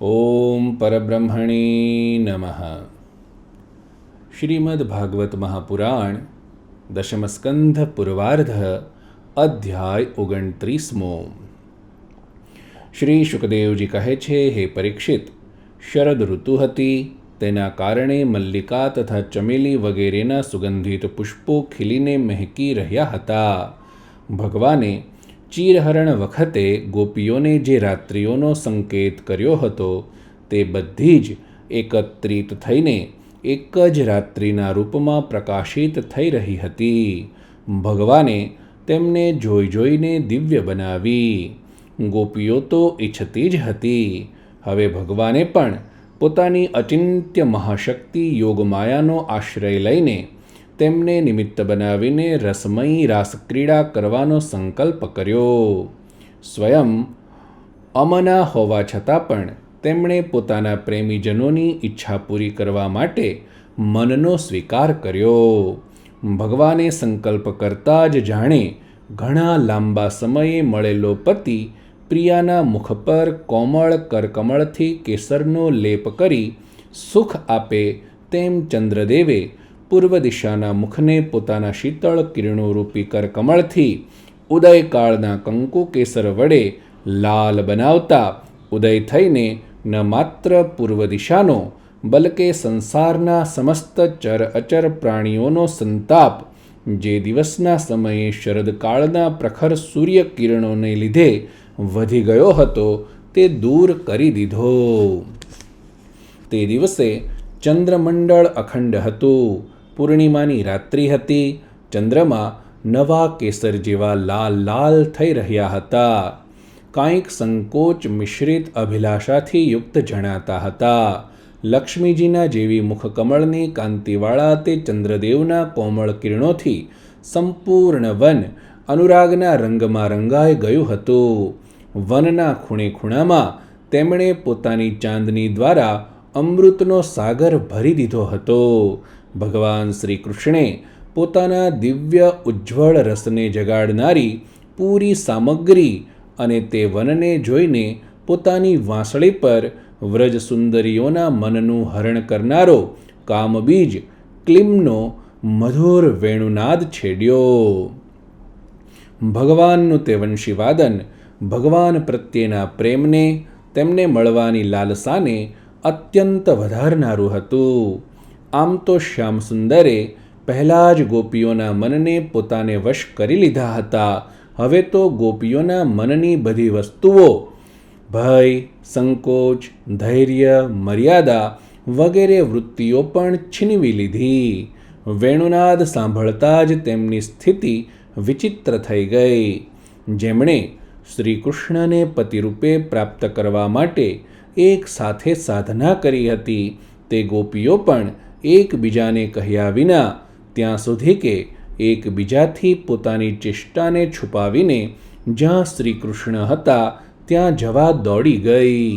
ઓમ પરબ્રહ્મણી નમઃ શ્રીમદ ભાગવત મહાપુરાણ દશમસ્કંધ પૂર્વાર્ધ અધ્યાય ઓગણત્રીસમો શ્રી શુકદેવજી કહે છે હે પરીક્ષિત શરદ ઋતુ હતી તેના કારણે મલ્લિકા તથા ચમેલી વગેરેના સુગંધિત પુષ્પો ખીલીને મહેકી રહ્યા હતા. ભગવાને ચીરહરણ વખતે ગોપીઓને જે રાત્રિઓનો સંકેત કર્યો હતો, તે બધી જ એકત્રિત થઈને એક જ રાત્રિના રૂપમાં પ્રકાશિત થઈ રહી હતી. ભગવાને તેમને જોઈ જોઈને દિવ્ય બનાવી. ગોપીઓ તો ઈચ્છતી જ હતી. હવે ભગવાને પણ પોતાની અચિંત્ય મહાશક્તિ યોગમાયાનો આશ્રય લઈને તેમને નિમિત્ત બનાવીને રસમયી રાસક્રીડા કરવાનો સંકલ્પ કર્યો. સ્વયં અમના હોવા છતાં પણ તેમણે પોતાના પ્રેમીજનોની ઈચ્છા પૂરી કરવા માટે મનનો સ્વીકાર કર્યો. ભગવાને સંકલ્પ કરતાં જ જાણે ઘણા લાંબા સમયે મળેલો પતિ પ્રિયાના મુખ પર કોમળ કરકમળથી કેસરનો લેપ કરી સુખ આપે તેમ ચંદ્રદેવે પૂર્વ દિશાના મુખને પોતાના શીતળ કિરણોરૂપી કરકમળથી ઉદયકાળના કંકુ કેસર વડે લાલ બનાવતા ઉદય થઈને ન માત્ર પૂર્વ દિશાનો બલકે સંસારના સમસ્ત ચર અચર પ્રાણીઓનો સંતાપ, જે દિવસના સમયે શરદકાળના પ્રખર સૂર્યકિરણોને લીધે વધી ગયો હતો, તે દૂર કરી દીધો. તે દિવસે ચંદ્રમંડળ અખંડ હતું. પૂર્ણિમાની રાત્રિ હતી. ચંદ્રમા નવા કેસર જેવા લાલ લાલ થઈ રહ્યા હતા. કાંઈક સંકોચ મિશ્રિત અભિલાષાથી યુક્ત જણાતા હતા. લક્ષ્મીજીના જેવી મુખકમળની કાંતિવાળા તે ચંદ્રદેવના કોમળ કિરણોથી સંપૂર્ણ વન અનુરાગના રંગમાં રંગાઈ ગયું હતું. વનના ખૂણે ખૂણામાં તેમણે પોતાની ચાંદની દ્વારા અમૃતનો સાગર ભરી દીધો હતો. ભગવાન શ્રી કૃષ્ણે પોતાના દિવ્ય ઉજ્જવળ રસને જગાડનારી પૂરી સામગ્રી અને તે વનને જોઈને પોતાની વાંસળી પર વ્રજ સુંદરીઓના મનનું હરણ કરનારો કામબીજ ક્લિમનો મધુર વેણુનાદ છેડ્યો. ભગવાનનું તે વંશીવાદન ભગવાન પ્રત્યેના પ્રેમને, તેમને મળવાની લાલસાને અત્યંત વધારનારું હતું. આમ તો શ્યામસુંદરે પહેલાં જ ગોપીઓના મનને પોતાને વશ કરી લીધા હતા. હવે તો ગોપીઓના મનની બધી વસ્તુઓ, ભય, સંકોચ, ધૈર્ય, મર્યાદા વગેરે વૃત્તિઓ પણ છીનવી લીધી. વેણુનાદ સાંભળતા જ તેમની સ્થિતિ વિચિત્ર થઈ ગઈ. જેમણે શ્રી કૃષ્ણને પતિરૂપે પ્રાપ્ત કરવા માટે એક સાથે સાધના કરી હતી. તે ગોપીઓ પણ એકબીજાને કહ્યા વિના ત્યાં સુધી કે એકબીજાથી પોતાની ચેષ્ટાને છુપાવીને જ્યાં શ્રી કૃષ્ણ હતા ત્યાં જવા દોડી ગઈ.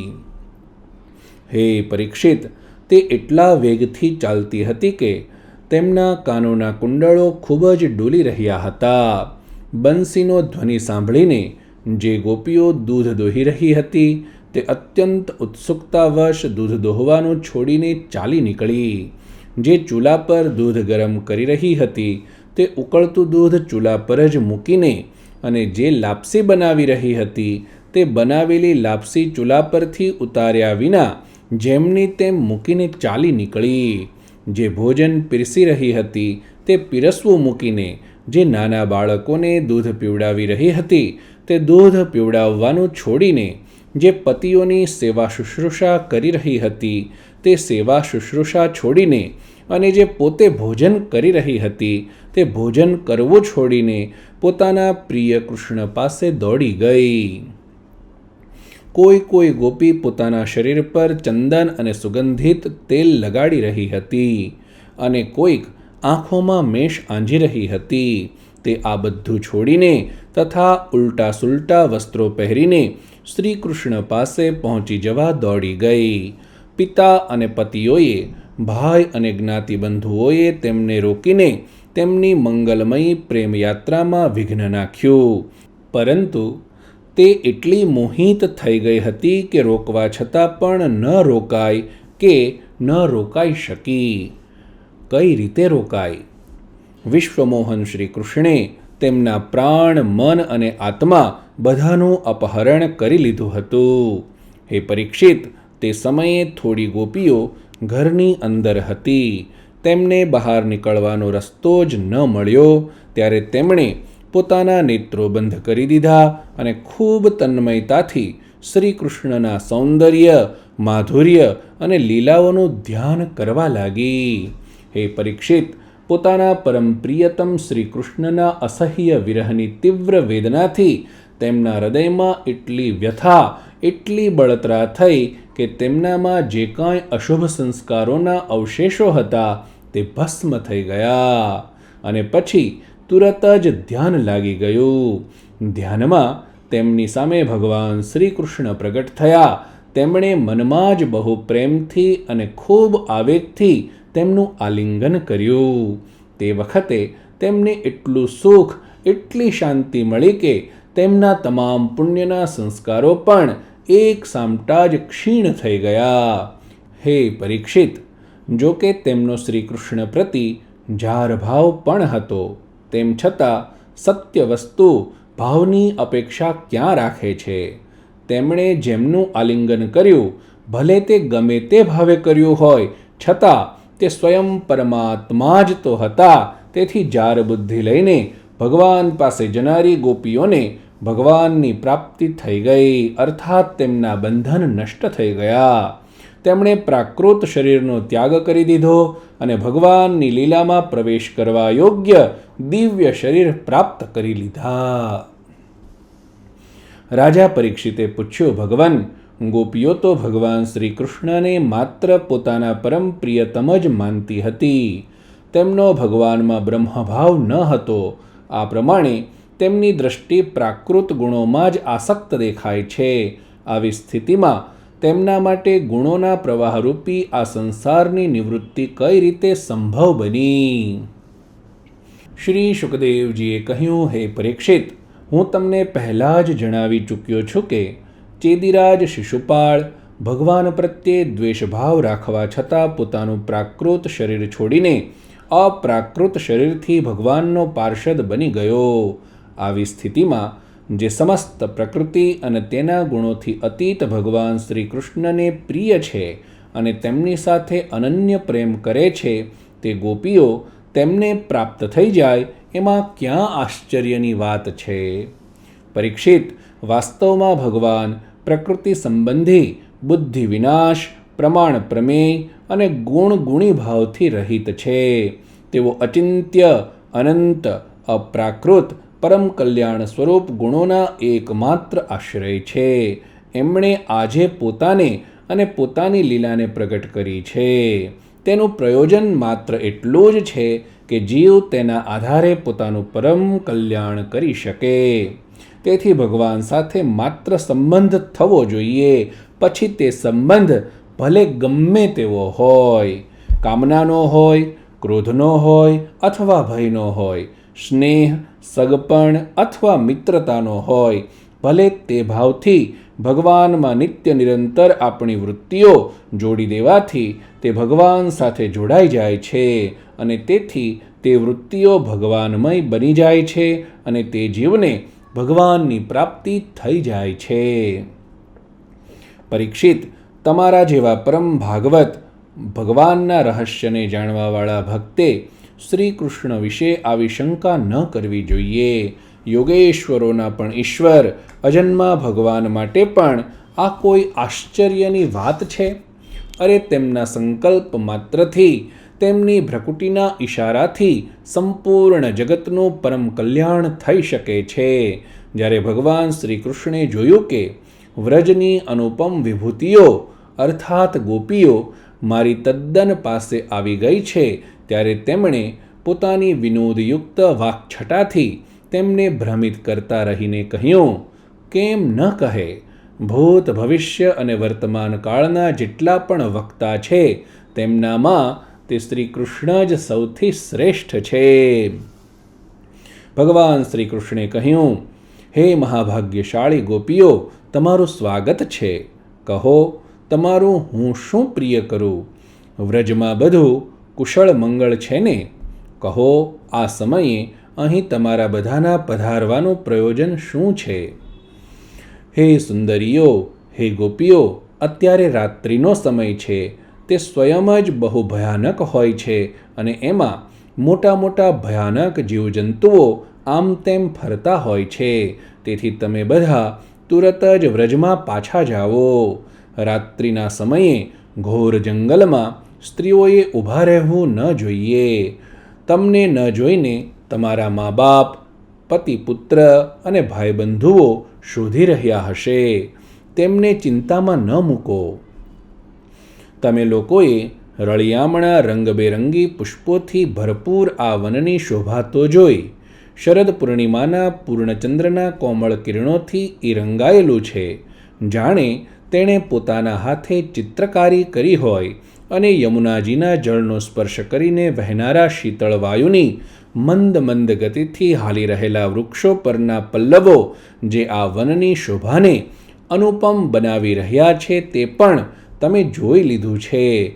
હે પરીક્ષિત, તે એટલા વેગથી ચાલતી હતી કે તેમના કાનોના કુંડળો ખૂબ જ ડોલી રહ્યા હતા. બંસીનો ધ્વનિ સાંભળીને જે ગોપીઓ દૂધ દોહી રહી હતી, તે અત્યંત ઉત્સુકતાવશ દૂધ દોહવાનું છોડીને ચાલી નીકળી. જે ચૂલા પર દૂધ ગરમ કરી રહી હતી, તે ઉકળતું દૂધ ચૂલા પર જ મૂકીને અને જે લાપસી બનાવી રહી હતી, તે બનાવેલી લાપસી ચૂલા પરથી ઉતાર્યા વિના જેમની તેમ મૂકીને ચાલી નીકળી. જે ભોજન પીરસી રહી હતી, તે પીરસવું મૂકીને જે નાના બાળકોને દૂધ પીવડાવી રહી હતી તે દૂધ પીવડાવવાનું છોડીને જે પતિઓની સેવા શુશ્રૂષા કરી રહી હતી, તે સેવા શુશ્રૂષા છોડીને અને જે પોતે ભોજન કરી રહી હતી, તે ભોજન કરવું છોડીને પોતાના પ્રિય કૃષ્ણ પાસે દોડી ગઈ. કોઈ કોઈ ગોપી પોતાના શરીર પર ચંદન અને સુગંધિત તેલ લગાડી રહી હતી અને કોઈક આંખોમાં મેષ આંજી રહી હતી, તે આ બધું છોડીને તથા ઉલટા સુલટા વસ્ત્રો પહેરીને શ્રી કૃષ્ણ પાસે પહોંચી જવા દોડી ગઈ. પિતા અને પતિઓએ, ભાઈ અને જ્ઞાતિબંધુઓએ તેમને રોકીને તેમની મંગલમયી પ્રેમયાત્રામાં વિઘ્ન નાખ્યું. પરંતુ તે એટલી મોહિત થઈ ગઈ હતી કે રોકવા છતાં પણ ન રોકાય કે ન રોકાઈ શકી. કઈ રીતે રોકાય? વિશ્વમોહન શ્રી કૃષ્ણે તેમના પ્રાણ, મન અને આત્મા બધાનું અપહરણ કરી લીધું હતું. હે પરીક્ષિત, તે સમયે થોડી ગોપીઓ ઘરની અંદર હતી. તેમને બહાર નીકળવાનો રસ્તો જ ન મળ્યો. ત્યારે તેમણે પોતાના નેત્રો બંધ કરી દીધા અને ખૂબ તન્મયતાથી શ્રી કૃષ્ણના સૌંદર્ય, માધુર્ય અને લીલાઓનું ધ્યાન કરવા લાગી. હે પરીક્ષિત પોતાના પરમ પ્રિયતમ શ્રી કૃષ્ણના અસહ્ય વિરહની તીવ્ર વેદનાથી તેમના હૃદયમાં એટલી વ્યથા, એટલી બળતરા થઈ કે તેમનામાં જે કાંઈ અશુભ સંસ્કારોના અવશેષો હતા તે ભસ્મ થઈ ગયા અને પછી તુરત જ ધ્યાન લાગી ગયું. ધ્યાનમાં તેમની સામે ભગવાન શ્રી કૃષ્ણ પ્રગટ થયા. તેમણે મનમાં જ બહુ પ્રેમથી અને ખૂબ આવેગથી તેમનું આલિંગન કર્યું. તે વખતે તેમને એટલું સુખ, એટલી શાંતિ મળી કે તેમના તમામ પુણ્યના સંસ્કારો પણ એક સામટા જ ક્ષીણ થઈ ગયા. હે પરીક્ષિત, જો કે તેમનો શ્રી કૃષ્ણ પ્રતિ જારભાવ પણ હતો. તેમ છતાં સત્ય વસ્તુ ભાવની અપેક્ષા ક્યાં રાખે છે? તેમણે જેમનું આલિંગન કર્યું, ભલે તે ગમે તે ભાવે કર્યું હોય, છતાં તે સ્વયં પરમાત્મા જ તો હતા. તેથી જાર બુદ્ધિ લઈને ભગવાન પાસે જનારી ગોપીઓને ભગવાનની પ્રાપ્તિ થઈ ગઈ. અર્થાત તેમના બંધન નષ્ટ થઈ ગયા. તેમણે પ્રાકૃત શરીરનો ત્યાગ કરી દીધો અને ભગવાનની લીલામાં પ્રવેશ કરવા યોગ્ય દિવ્ય શરીર પ્રાપ્ત કરી લીધા. રાજા પરીક્ષિતે પૂછ્યું, ભગવાન ગોપીઓ તો ભગવાન શ્રી કૃષ્ણને માત્ર પોતાના પરમ પ્રિયતમ જ માનતી હતી. તેમનો ભગવાનમાં બ્રહ્મભાવ ન હતો. આ પ્રમાણે તેમની દ્રષ્ટિ પ્રાકૃત ગુણોમાં જ આસક્ત દેખાય છે. આવી સ્થિતિમાં તેમના માટે ગુણોના પ્રવાહરૂપી આ સંસારની નિવૃત્તિ કઈ રીતે સંભવ બની? શ્રી સુખદેવજીએ કહ્યું, હે પરીક્ષિત, હું તમને પહેલાં જ જણાવી ચૂક્યો છું કે ચેદિરાજ શિશુપાળ ભગવાન પ્રત્યે દ્વેષભાવ રાખવા છતાં પોતાનું પ્રાકૃત શરીર છોડીને અપ્રાકૃત શરીરથી ભગવાનનો પાર્ષદ બની ગયો. આવી સ્થિતિમાં જે સમસ્ત પ્રકૃતિ અને તેના ગુણોથી અતીત ભગવાન શ્રી કૃષ્ણને પ્રિય છે અને તેમની સાથે અનન્ય પ્રેમ કરે છે, તે ગોપીઓ તેમને પ્રાપ્ત થઈ જાય એમાં ક્યાં આશ્ચર્યની વાત છે? પરીક્ષિત વાસ્તવમાં ભગવાન પ્રકૃતિ સંબંધી, બુદ્ધિ વિનાશ, પ્રમાણ પ્રમેય અને ગુણ ગુણી ભાવથી રહિત છે. તેઓ અચિંત્ય, અનંત, અપ્રાકૃત, પરમ કલ્યાણ સ્વરૂપ ગુણોના એકમાત્ર આશ્રય છે. એમણે આજે પોતાને અને પોતાની લીલાને પ્રગટ કરી છે. તેનું પ્રયોજન માત્ર એટલું જ છે કે જીવ તેના આધારે પોતાનું પરમ કલ્યાણ કરી શકે. તેથી ભગવાન સાથે માત્ર સંબંધ થવો જોઈએ. પછી તે સંબંધ ભલે ગમે તેવો હોય, કામનાનો હોય, ક્રોધનો હોય અથવા ભયનો હોય, સ્નેહ, સગપણ અથવા મિત્રતાનો હોય, ભલે તે ભાવથી ભગવાનમાં નિત્ય નિરંતર આપણી વૃત્તિઓ જોડી દેવાથી તે ભગવાન સાથે જોડાઈ જાય છે અને તેથી તે વૃત્તિઓ ભગવાનમય બની જાય છે અને તે જીવને ભગવાનની પ્રાપ્તિ થઈ જાય છે. પરીક્ષિત, તમારા જેવા પરમ ભાગવત, ભગવાનના રહસ્યને જાણવાવાળા ભક્તે શ્રી કૃષ્ણ વિશે આવી શંકા ન કરવી જોઈએ. યોગેશ્વરોના પણ ઈશ્વર અજન્મા ભગવાન માટે પણ આ કોઈ આશ્ચર્યની વાત છે? અરે, તેમના સંકલ્પ માત્રથી તેમની ભ્રકુટીના ઈશારાથી સંપૂર્ણ જગતનું પરમ કલ્યાણ થઈ શકે છે. જ્યારે ભગવાન શ્રી કૃષ્ણે જોયું કે વ્રજની અનુપમ વિભૂતિઓ, અર્થાત ગોપીઓ, મારી તદ્દન પાસે આવી ગઈ છે, ત્યારે તેમણે પોતાની વિનોદયુક્ત વાકછટાથી તેમને ભ્રમિત કરતા રહીને કહ્યું, કેમ ન કહે? ભૂત ભવિષ્ય અને વર્તમાન કાળના જેટલા પણ વક્તા છે, તેમનામાં તે શ્રી કૃષ્ણ જ સૌથી શ્રેષ્ઠ છે. ભગવાન શ્રી કૃષ્ણે કહ્યું, હે મહાભાગ્યશાળી ગોપીઓ, તમારું સ્વાગત છે. કહો, તમારું હું શું પ્રિય કરું? વ્રજમાં બધું કુશળ મંગળ છે ને? કહો, આ સમયે અહીં તમારા બધાના પધારવાનું પ્રયોજન શું છે? હે સુંદરીઓ, હે ગોપીઓ, અત્યારે રાત્રિનો સમય છે. તે સ્વયં જ બહુ ભયાનક હોય છે અને એમાં મોટા મોટા ભયાનક જીવજંતુઓ આમ તેમ ફરતા હોય છે. તેથી તમે બધા તુરત જ વ્રજમાં પાછા જાઓ. રાત્રિના સમયે ઘોર જંગલમાં સ્ત્રીઓએ ઊભા રહેવું ન જોઈએ. તમને ન જોઈને તમારા મા બાપ પતિ પુત્ર અને ભાઈબંધુઓ શોધી રહ્યા હશે. તેમને ચિંતામાં ન મૂકો. તમે લોકોએ રળિયામણા રંગબેરંગી પુષ્પોથી ભરપૂર આ વનની શોભા તો જોઈ. શરદ પૂર્ણિમાના પૂર્ણચંદ્રના કોમળ કિરણોથી એ રંગાયેલું છે. જાણે તેણે પોતાના હાથે ચિત્રકારી કરી હોય અને યમુનાજીના જળનો સ્પર્શ કરીને વહેનારા શીતળ વાયુની મંદ મંદ ગતિથી હાલી રહેલા વૃક્ષો પરના પલ્લવો જે આ વનની શોભાને અનુપમ બનાવી રહ્યા છે તે પણ તમે જોઈ લીધું છે.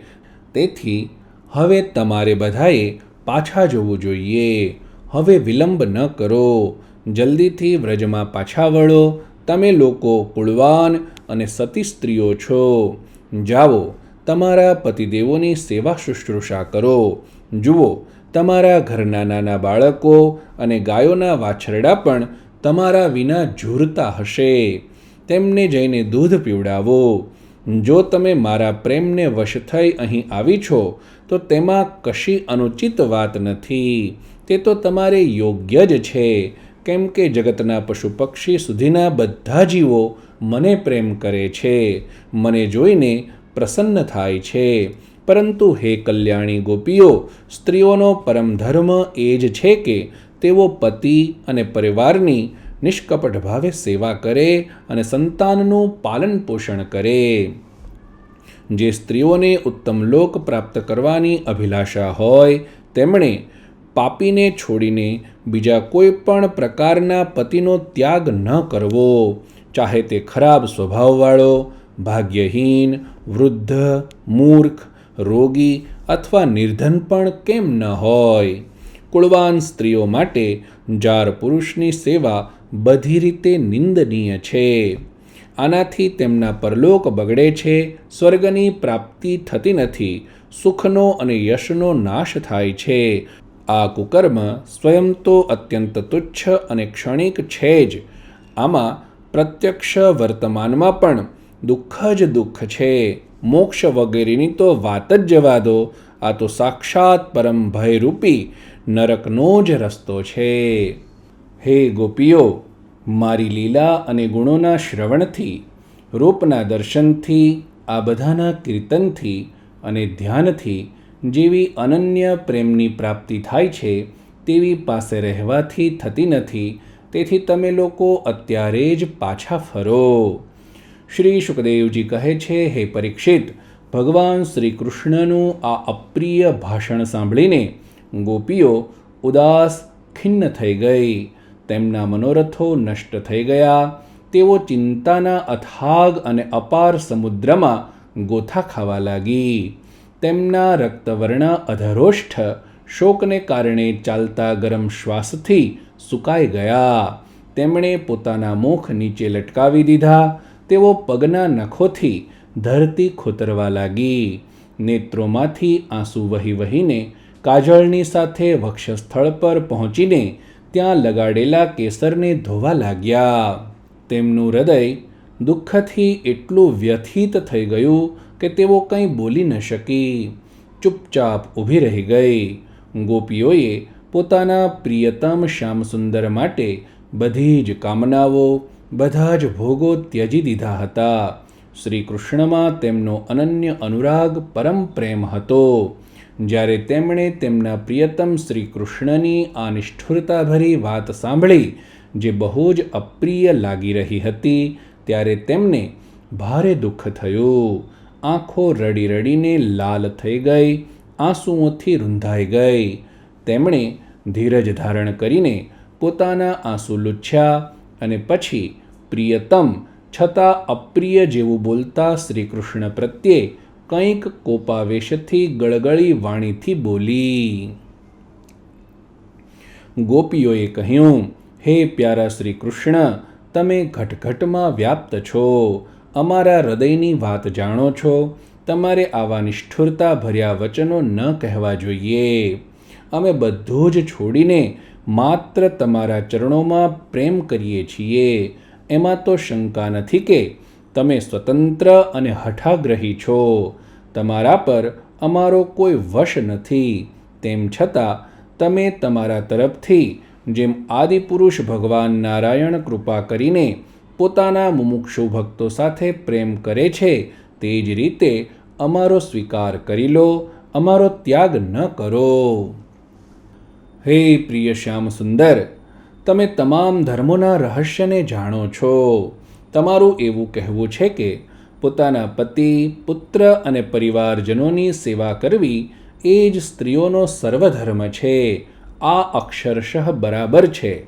તેથી હવે તમારે બધાએ પાછા જવું જોઈએ. હવે વિલંબ ન કરો. જલ્દીથી વ્રજમાં પાછા વળો. તમે લોકો કુળવાન અને સતી સ્ત્રીઓ છો. જાઓ, તમારા પતિદેવોની સેવા શુશ્રૂષા કરો. જુઓ, તમારા ઘરના નાના બાળકો અને ગાયોના વાછરડા પણ તમારા વિના ઝૂરતા હશે. તેમને જઈને દૂધ પીવડાવો. જો તમે મારા પ્રેમને વશ થઈ અહીં આવી છો, તો તેમાં કશી અનુચિત વાત નથી. તે તો તમારે યોગ્ય જ છે. કેમ કે જગતના પશુ પક્ષી સુધીના બધા જીવો મને પ્રેમ કરે છે. મને જોઈને પ્રસન્ન થાય છે. પરંતુ હે કલ્યાણી ગોપીઓ, સ્ત્રીઓનો પરમ ધર્મ એ જ છે કે તેઓ પતિ અને પરિવારની નિષ્કપટ ભાવે સેવા કરે અને સંતાનનું પાલન પોષણ કરે. જે સ્ત્રીઓને ઉત્તમ લોક પ્રાપ્ત કરવાની અભિલાષા હોય, તેમણે પાપીને છોડીને બીજા કોઈ પણ પ્રકારના પતિનો ત્યાગ ન કરવો. ચાહે તે ખરાબ સ્વભાવવાળો, ભાગ્યહીન, વૃદ્ધ, મૂર્ખ, રોગી અથવા નિર્ધન પણ કેમ ન હોય? કુળવાન સ્ત્રીઓ માટે જાર પુરુષની સેવા બધી રીતે નિંદનીય છે. આનાથી તેમના પરલોક બગડે છે, સ્વર્ગની પ્રાપ્તિ થતી નથી, સુખનો અને યશનો નાશ થાય છે. આ કુકર્મ સ્વયં તો અત્યંત તુચ્છ અને ક્ષણિક છે જ. આમાં પ્રત્યક્ષ વર્તમાનમાં પણ દુઃખ જ દુઃખ છે. મોક્ષ વગેરેની તો વાત જ જવા દો, આ તો સાક્ષાત પરમ ભયરૂપી નરકનો જ રસ્તો છે. હે ગોપીઓ, મારી લીલા અને ગુણોના શ્રવણથી, રૂપના દર્શનથી, આ બધાના કીર્તનથી અને ધ્યાનથી જેવી અનન્ય પ્રેમની પ્રાપ્તિ થાય છે, તેવી પાસે રહેવાથી થતી નથી, તેથી તમે લોકો અત્યારે જ પાછા ફરો. શ્રી સુખદેવજી કહે છે, હે પરીક્ષિત, ભગવાન શ્રી કૃષ્ણનું આ અપ્રિય ભાષણ સાંભળીને ગોપીઓ ઉદાસ ખિન્ન થઈ ગઈ. તેમના મનોરથો નષ્ટ થઈ ગયા. તેઓ ચિંતાના અથાગ અને અપાર સમુદ્રમાં ગોથા ખાવા લાગી. તેમના રક્તવર્ણ અધરોષ્ઠ શોકને કારણે ચાલતા ગરમ શ્વાસથી સુકાઈ ગયા. તેમણે પોતાના મુખ નીચે લટકાવી દીધા. તેઓ પગના નખોથી ધરતી ખોતરવા લાગી. નેત્રોમાંથી આંસુ વહી વહીને કાજળની સાથે વક્ષસ્થળ પર પહોંચીને ત્યાં લગાડેલા કેસરને ધોવા લાગ્યા. તેમનું હૃદય દુઃખથી એટલું વ્યથિત થઈ ગયું કે તેઓ કંઈ બોલી ન શકી. ચૂપચાપ ઊભી રહી ગઈ. ગોપીઓએ પોતાના પ્રિયતમ શ્યામસુંદર માટે બધી જ કામનાઓ, બધા જ ભોગો ત્યજી દીધા હતા. શ્રી કૃષ્ણમાં તેમનો અનન્ય અનુરાગ પરમ પ્રેમ હતો. જ્યારે તેમણે તેમના પ્રિયતમ શ્રી કૃષ્ણની આ નિષ્ઠુરતાભરી વાત સાંભળી, જે બહુ જ અપ્રિય લાગી રહી હતી, ત્યારે તેમને ભારે દુઃખ થયું. આંખો રડી રડીને લાલ થઈ ગઈ, આંસુઓથી રૂંધાઈ ગઈ. તેમણે ધીરજ ધારણ કરીને પોતાના આંસુ લૂછ્યા અને પછી પ્રિયતમ છતાં અપ્રિય જેવું બોલતા શ્રીકૃષ્ણ પ્રત્યે કંઈક કોપાવેશથી ગળગળી વાણીથી બોલી. ગોપીઓએ કહ્યું, હે પ્યારા શ્રી કૃષ્ણ, તમે ઘટઘટમાં વ્યાપ્ત છો. અમારા હૃદયની વાત જાણો છો. તમારે આવા નિષ્ઠુરતા ભર્યા વચનો ન કહેવા જોઈએ. અમે બધું જ છોડીને માત્ર તમારા ચરણોમાં પ્રેમ કરીએ છીએ. એમાં તો શંકા નથી કે તમે સ્વતંત્ર અને હઠાગ્રહી છો. તમારા પર અમારો કોઈ વશ નથી. તેમ છતાં, તમે તમારા તરફથી, જેમ આદિપુરુષ ભગવાન નારાયણ કૃપા કરીને પોતાના મુમુક્ષુ ભક્તો સાથે પ્રેમ કરે છે, તે જ રીતે અમારો સ્વીકાર કરી લો, અમારો ત્યાગ ન કરો. હે પ્રિય શ્યામ સુંદર, તમે તમામ ધર્મોના રહસ્યને જાણો છો. તમારું એવું કહેવું છે કે પોતાના પતિ, પુત્ર અને પરિવારજનોની સેવા કરવી એ જ સ્ત્રીઓનો સર્વધર્મ છે. આ અક્ષરશઃ બરાબર છે.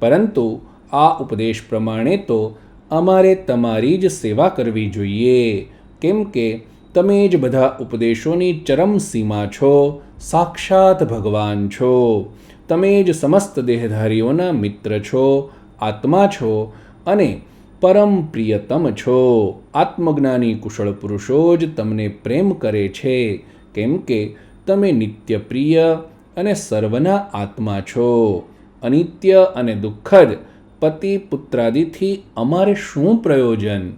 પરંતુ આ ઉપદેશ પ્રમાણે તો અમારે તમારી જ સેવા કરવી જોઈએ. કેમ કે તમે જ બધા ઉપદેશોની ચરમ સીમા છો, સાક્ષાત ભગવાન છો. તમે જ સમસ્ત દેહધારીઓના મિત્ર છો, આત્મા છો અને પરમ પ્રિયતમ છો. આત્મજ્ઞાની કુશળ પુરુષો જ તમને પ્રેમ કરે છે. કેમ કે તમે નિત્ય પ્રિય અને સર્વના આત્મા છો. અનિત્ય અને દુઃખદ પતિ પુત્રાદિથી અમારે શું પ્રયોજન?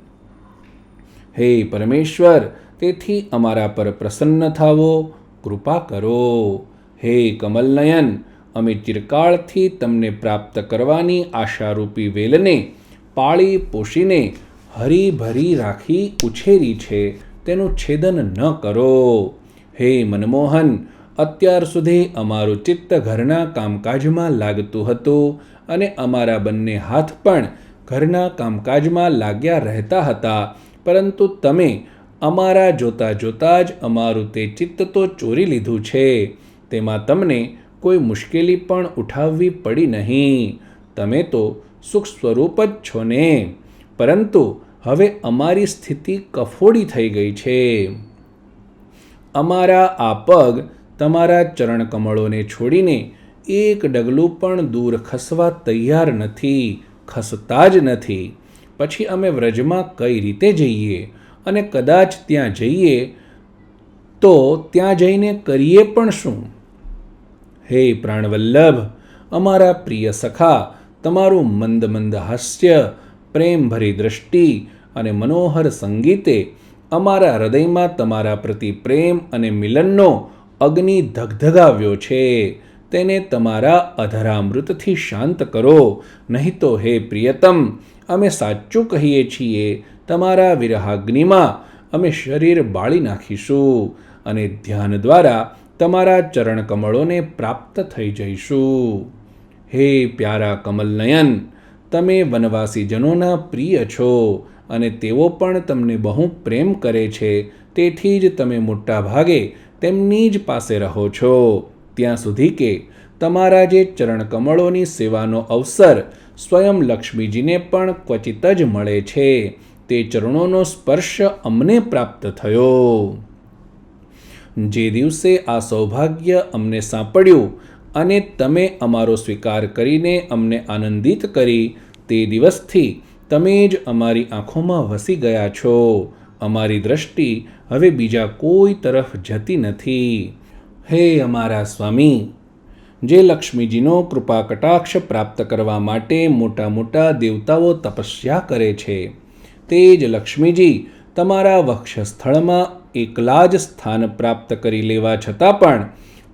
હે પરમેશ્વર, તેથી અમારા પર પ્રસન્ન થાવો. કૃપા કરો. હે કમલનયન, અમે ચિરકાળથી તમને પ્રાપ્ત કરવાની આશારૂપી વેલને પાળી પોષીને હરીભરી રાખી ઉછેરી છે. તેનું છેદન ન કરો. હે મનમોહન, અત્યાર સુધી અમારું ચિત્ત ઘરના કામકાજમાં લાગતું હતું અને અમારા બંને હાથ પણ ઘરના કામકાજમાં લાગ્યા રહેતા હતા. પરંતુ તમે અમારા જોતા જોતા જ અમારું તે ચિત્ત તો ચોરી લીધું છે. તેમાં તમને કોઈ મુશ્કેલી પણ ઉઠાવવી પડી નહીં. તમે તો સુખ સ્વરૂપ જ છો ને. પરંતુ હવે અમારી સ્થિતિ કફોડી થઈ ગઈ છે. અમારા આ પગ તમારા ચરણકમળોને છોડીને એક ડગલું પણ દૂર ખસવા તૈયાર નથી, ખસતા જ નથી. પછી અમે વ્રજમાં કઈ રીતે જઈએ અને કદાચ ત્યાં જઈએ, તો ત્યાં જઈને કરીએ પણ શું? હે પ્રાણવલ્લભ, અમારા પ્રિય સખા તમારું મંદ મંદ હાસ્ય પ્રેમભરી દૃષ્ટિ અને મનોહર સંગીતે અમારા હૃદયમાં તમારા પ્રતિ પ્રેમ અને મિલનનો અગ્નિ ધગધગાવ્યો છે. તેને તમારા અધરામૃતથી શાંત કરો. નહીં તો હે પ્રિયતમ, અમે સાચું કહીએ છીએ, તમારા વિરહાગ્નિમાં અમે શરીર બાળી નાખીશું અને ધ્યાન દ્વારા તમારા ચરણકમળોને પ્રાપ્ત થઈ જઈશું. હે પ્યારા કમલનયન તમે વનવાસીજનોના પ્રિય છો અને તેઓ પણ તમને બહુ પ્રેમ કરે છે, તેથી જ તમે મોટા ભાગે તેમની જ પાસે રહો છો. ત્યાં સુધી કે તમારા જે ચરણકમળોની સેવાનો અવસર સ્વયં લક્ષ્મીજીને પણ ક્વચિત જ મળે છે. તે ચરણોનો સ્પર્શ અમને પ્રાપ્ત થયો. જે દિવસે આ સૌભાગ્ય અમને સાંપડ્યું અને તમે અમારો સ્વીકાર કરીને અમને આનંદિત કરી તે દિવસથી તમે જ અમારી આંખોમાં વસી ગયા છો. અમારી દ્રષ્ટિ હવે બીજા કોઈ તરફ જતી નથી. હે અમારા સ્વામી, જે લક્ષ્મીજીનો કૃપા કટાક્ષ પ્રાપ્ત કરવા માટે મોટા મોટા દેવતાઓ તપસ્યા કરે છે, તે જ લક્ષ્મીજી તમારા વક્ષસ્થળમાં એકલા જ સ્થાન પ્રાપ્ત કરી લેવા છતાં પણ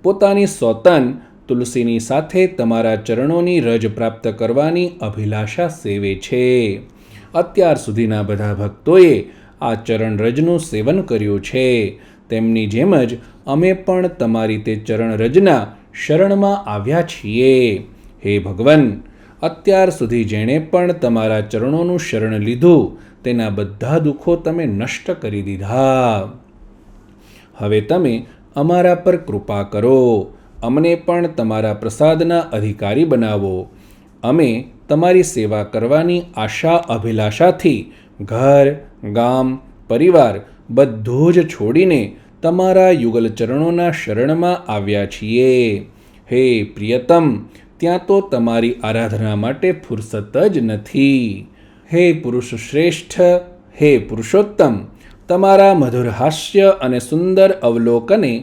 પોતાની સોતન તુલસીની સાથે તમારા ચરણોની રજ પ્રાપ્ત કરવાની અભિલાષા સેવે છે. અત્યાર સુધીના બધા ભક્તોએ આ ચરણ રજનું સેવન કર્યું છે. તેમની જેમ જ અમે પણ તમારી તે ચરણ રજના શરણમાં આવ્યા છીએ. હે ભગવન, અત્યાર સુધી જેણે પણ તમારા ચરણોનું શરણ લીધું, તેના બધા દુઃખો તમે નષ્ટ કરી દીધા. હવે તમે અમારા પર કૃપા કરો. અમને પણ તમારા પ્રસાદના અધિકારી બનાવો. અમે તમારી સેવા કરવાની આશા અભિલાષાથી ઘર, ગામ, પરિવાર બધું જ છોડીને તમારા યુગલ ચરણોના શરણમાં આવ્યા છીએ. હે પ્રિયતમ, ત્યાં તો તમારી આરાધના માટે ફુરસત જ નથી. હે પુરુષ શ્રેષ્ઠ, હે પુરુષોત્તમ, તમારા મધુર હાસ્ય અને સુંદર અવલોકને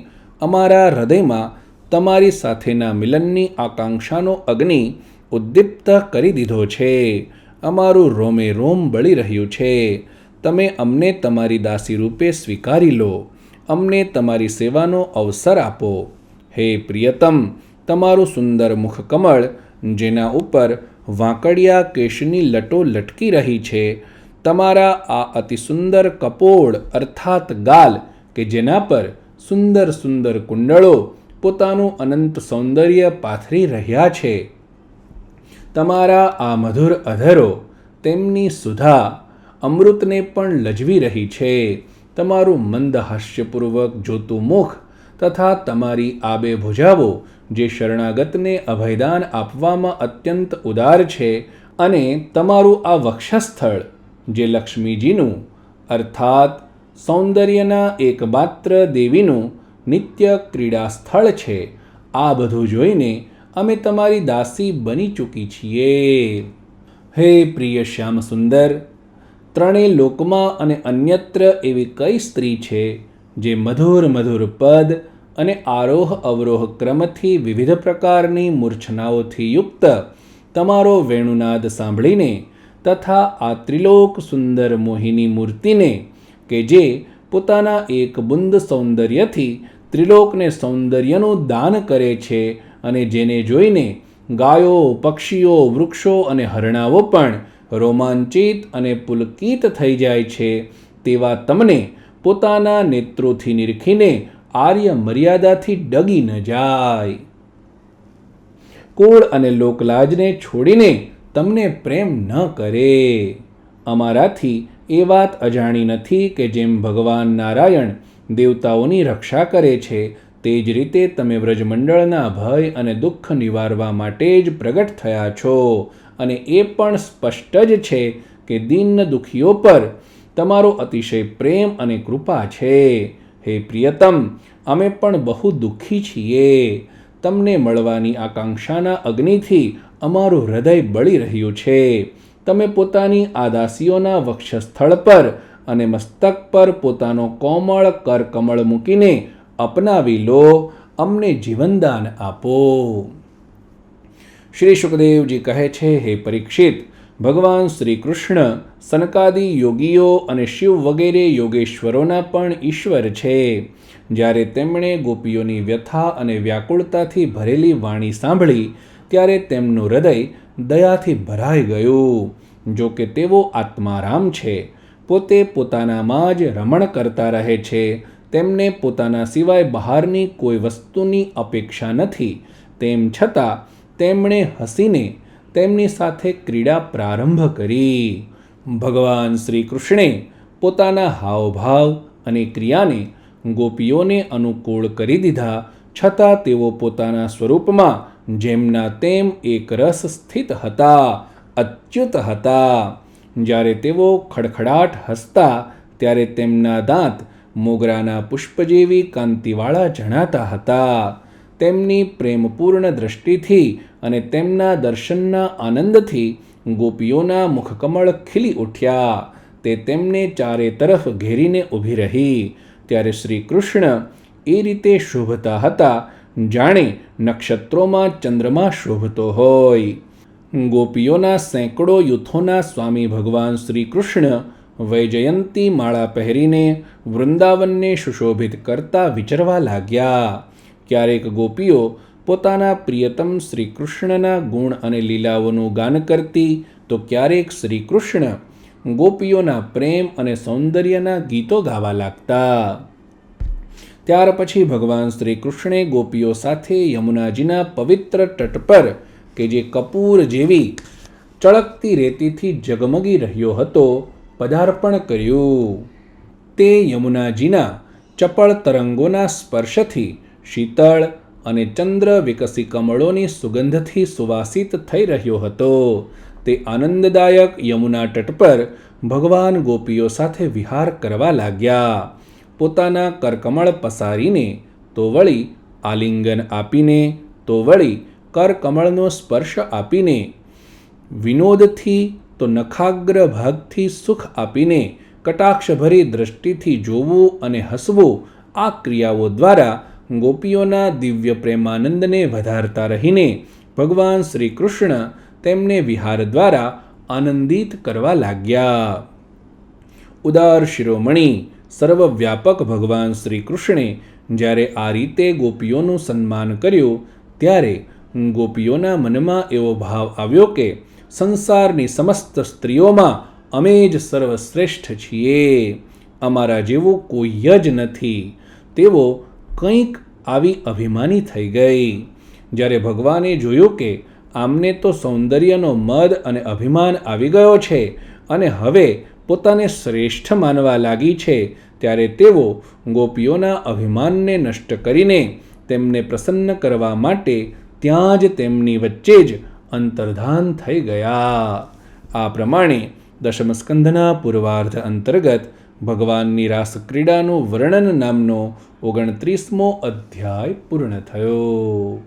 અમારા હૃદયમાં તમારી સાથેના મિલનની આકાંક્ષાનો અગ્નિ ઉદ્દીપ્ત કરી દીધો છે. અમારું રોમે રોમ બળી રહ્યું છે. તમે અમને તમારી દાસી રૂપે સ્વીકારી લો. અમને તમારી સેવાનો અવસર આપો. હે પ્રિયતમ, તમારું સુંદર મુખકમળ, જેના ઉપર વાંકડિયા કેશની લટો લટકી રહી છે, તમારા આ અતિ સુંદર કપોળ અર્થાત ગાલ કે જેના પર સુંદર સુંદર કુંડળો પોતાનું અનંત સૌંદર્ય પાથરી રહ્યા છે. તમારા આ મધુર અધરો તેમની સુધા અમૃતને પણ લજવી રહી છે. તમારું મંદ હાસ્યપૂર્વક જોતું મુખ તથા તમારી આબે ભુજાવો જે શરણાગતને અભયદાન આપવામાં અત્યંત ઉદાર છે અને તમારું આ વક્ષસ્થળ જે લક્ષ્મીજીનું અર્થાત સૌંદર્યના એકમાત્ર દેવીનું નિત્ય ક્રીડા સ્થળ છે. આ બધું જોઈને અમે તમારી દાસી બની ચૂકી છીએ. હે પ્રિય શ્યામ સુંદર ત્રણેય લોકમાં અને અન્યત્ર એવી કઈ સ્ત્રી છે જે મધુર મધુર પદ અને આરોહ અવરોહ ક્રમથી વિવિધ પ્રકારની મૂર્છનાઓથી યુક્ત તમારો વેણુનાદ સાંભળીને તથા આ ત્રિલોક સુંદર મોહિની મૂર્તિને કે જે પોતાના એક બુંદ સૌંદર્યથી ત્રિલોકને સૌંદર્યનું દાન કરે છે અને જેને જોઈને ગાયો, પક્ષીઓ, વૃક્ષો અને હરણાઓ પણ રોમાંચિત અને પુલકિત થઈ જાય છે, તેવા તમને પોતાના નેત્રોથી નિરખીને આર્ય મર્યાદાથી ડગી ન જાય. કુળ અને લોકલાજને છોડીને તમને પ્રેમ ન કરે. અમારાથી એ વાત અજાણી નથી કે જેમ ભગવાન નારાયણ દેવતાઓની રક્ષા કરે છે, તે જ રીતે તમે વ્રજમંડળના ભય અને દુઃખ નિવારવા માટે જ પ્રગટ થયા છો. અને એ પણ સ્પષ્ટ જ છે કે દિન દુઃખીઓ પર તમારો અતિશય પ્રેમ અને કૃપા છે. હે પ્રિયતમ, અમે પણ બહુ દુઃખી છીએ. તમને મળવાની આકાંક્ષાના અગ્નિથી અમારું હૃદય બળી રહ્યું છે. તમે પોતાની આદાસીઓના વક્ષસ્થળ પર અને મસ્તક પર પોતાનો કોમળ કરકમળ મૂકીને અપનાવી લો, અમને જીવનદાન આપો. શ્રી સુખદેવજી કહે છે, હે પરીક્ષિત, ભગવાન શ્રી કૃષ્ણ સનકાદી યોગીઓ અને શિવ વગેરે યોગેશ્વરોના પણ ઈશ્વર છે. જ્યારે તેમણે ગોપીઓની વ્યથા અને વ્યાકુળતાથી ભરેલી વાણી સાંભળી ત્યારે તેમનું હૃદય દયાથી ભરાઈ ગયું. જો કે તેઓ આત્મારામ છે. પોતે પોતાનામાં જ રમણ કરતા રહે છે. તેમને પોતાના સિવાય બહારની કોઈ વસ્તુની અપેક્ષા નથી. તેમ છતાં તેમણે હસીને તેમની સાથે ક્રીડા પ્રારંભ કરી. ભગવાન શ્રી કૃષ્ણે પોતાના હાવભાવ અને ક્રિયાને ગોપીઓને અનુકૂળ કરી દીધા. છતાં તેઓ પોતાના સ્વરૂપમાં જેમના તેમ એક રસ સ્થિત હતા, અચ્યુત હતા. જ્યારે તેઓ ખડખડાટ હસતા, ત્યારે તેમના દાંત મોગરાના પુષ્પ જેવી કાંતિવાળા જણાતા હતા. તેમની પ્રેમપૂર્ણ દૃષ્ટિથી અને તેમના દર્શનના આનંદથી ગોપીઓના મુખકમળ ખીલી ઉઠ્યા. તે તેમને ચારે તરફ ઘેરીને ઊભી રહી. ત્યારે શ્રી કૃષ્ણ એ રીતે શોભતા હતા જાણે નક્ષત્રોમાં ચંદ્રમા શોભતો હોય. ગોપીઓના સેંકડો યુથોના સ્વામી ભગવાન શ્રી કૃષ્ણ વૈજયંતી માળા પહેરીને વૃંદાવનને સુશોભિત કરતા વિચરવા લાગ્યા. ક્યારેક ગોપીઓ પોતાના પ્રિયતમ શ્રી કૃષ્ણના ગુણ અને લીલાઓનું ગાન કરતી, તો ક્યારેક શ્રી કૃષ્ણ ગોપીઓના પ્રેમ અને સૌંદર્યના ગીતો ગાવા લાગતા. ત્યાર પછી ભગવાન શ્રી કૃષ્ણે ગોપીઓ સાથે યમુનાજીના પવિત્ર તટ પર, કે જે કપૂર જેવી ચળકતી રેતીથી જગમગી રહ્યો હતો, પદાર્પણ કર્યું. તે યમુનાજીના ચપળ તરંગોના સ્પર્શથી શીતળ અને ચંદ્ર વિકસી કમળોની સુગંધથી સુવાસિત થઈ રહ્યો હતો. તે આનંદદાયક યમુના તટ પર ભગવાન ગોપીઓ સાથે વિહાર કરવા લાગ્યા. પોતાના કરકમળ પસારીને તો વળી આલિંગન આપીને, તો વળી કરકમળનો સ્પર્શ આપીને, વિનોદથી તો નખાગ્ર ભાગથી સુખ આપીને કટાક્ષભરી દૃષ્ટિથી જોવું અને હસવું આ ક્રિયાઓ દ્વારા ગોપીઓના દિવ્ય પ્રેમાનંદને વધારતા રહીને ભગવાન શ્રી કૃષ્ણ તેમને વિહાર દ્વારા આનંદિત કરવા લાગ્યા. ઉદાર શિરોમણી સર્વવ્યાપક ભગવાન શ્રી કૃષ્ણે જ્યારે આ રીતે ગોપીઓનું સન્માન કર્યું, ત્યારે ગોપીઓના મનમાં એવો ભાવ આવ્યો કે સંસારની સમસ્ત સ્ત્રીઓમાં અમે જ સર્વશ્રેષ્ઠ છીએ. અમારા જેવું કોઈ જ નથી. તેઓ કંઈક આવી અભિમાની થઈ ગઈ. જ્યારે ભગવાને જોયું કે આમને તો સૌંદર્યનો મદ અને અભિમાન આવી ગયો છે, અને હવે પોતાને શ્રેષ્ઠ માનવા લાગી છે, ત્યારે તેઓ ગોપીઓના અભિમાનને નષ્ટ કરીને તેમને પ્રસન્ન કરવા માટે ત્યાં જ તેમની વચ્ચે જ અંતર્ધાન થઈ ગયા. આ પ્રમાણે દશમસ્કંધના પૂર્વાર્ધ અંતર્ગત ભગવાનની રાસક્રીડાનું વર્ણન નામનો ઓગણત્રીસમો અધ્યાય પૂર્ણ થયો.